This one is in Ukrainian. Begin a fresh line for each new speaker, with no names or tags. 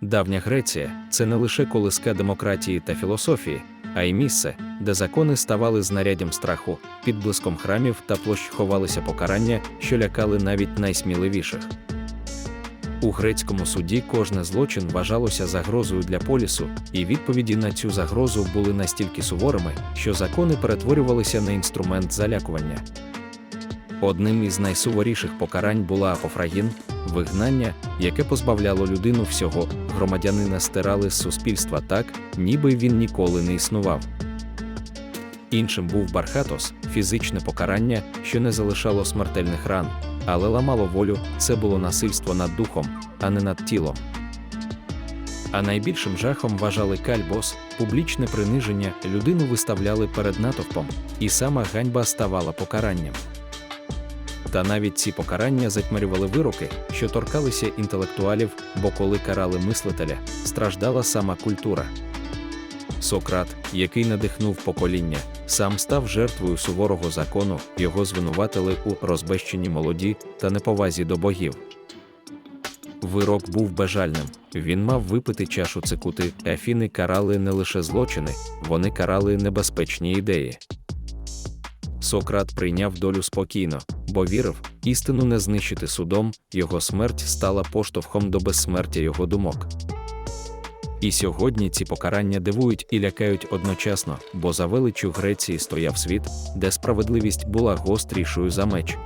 Давня Греція це не лише колиска демократії та філософії, а й місце, де закони ставали знаряддям страху, під блиском храмів та площ ховалися покарання, що лякали навіть найсміливіших. У грецькому суді кожне злочин вважалося загрозою для полісу, і відповіді на цю загрозу були настільки суворими, що закони перетворювалися на інструмент залякування. Одним із найсуворіших покарань була апофрагін, вигнання, яке позбавляло людину всього, громадянина стирали з суспільства так, ніби він ніколи не існував. Іншим був бархатос, фізичне покарання, що не залишало смертельних ран, але ламало волю, це було насильство над духом, а не над тілом. А найбільшим жахом вважали кальбос, публічне приниження, людину виставляли перед натовпом, і сама ганьба ставала покаранням. Та навіть ці покарання затьмарювали вироки, що торкалися інтелектуалів, бо коли карали мислителя, страждала сама культура. Сократ, який надихнув покоління, сам став жертвою суворого закону, його звинуватили у розбещенні молоді та неповазі до богів. Вирок був бажальним. Він мав випити чашу цикути. Афіни карали не лише злочини, вони карали небезпечні ідеї. Сократ прийняв долю спокійно, бо вірив, істину не знищити судом, його смерть стала поштовхом до безсмертя його думок. І сьогодні ці покарання дивують і лякають одночасно, бо за величю Греції стояв світ, де справедливість була гострішою за меч.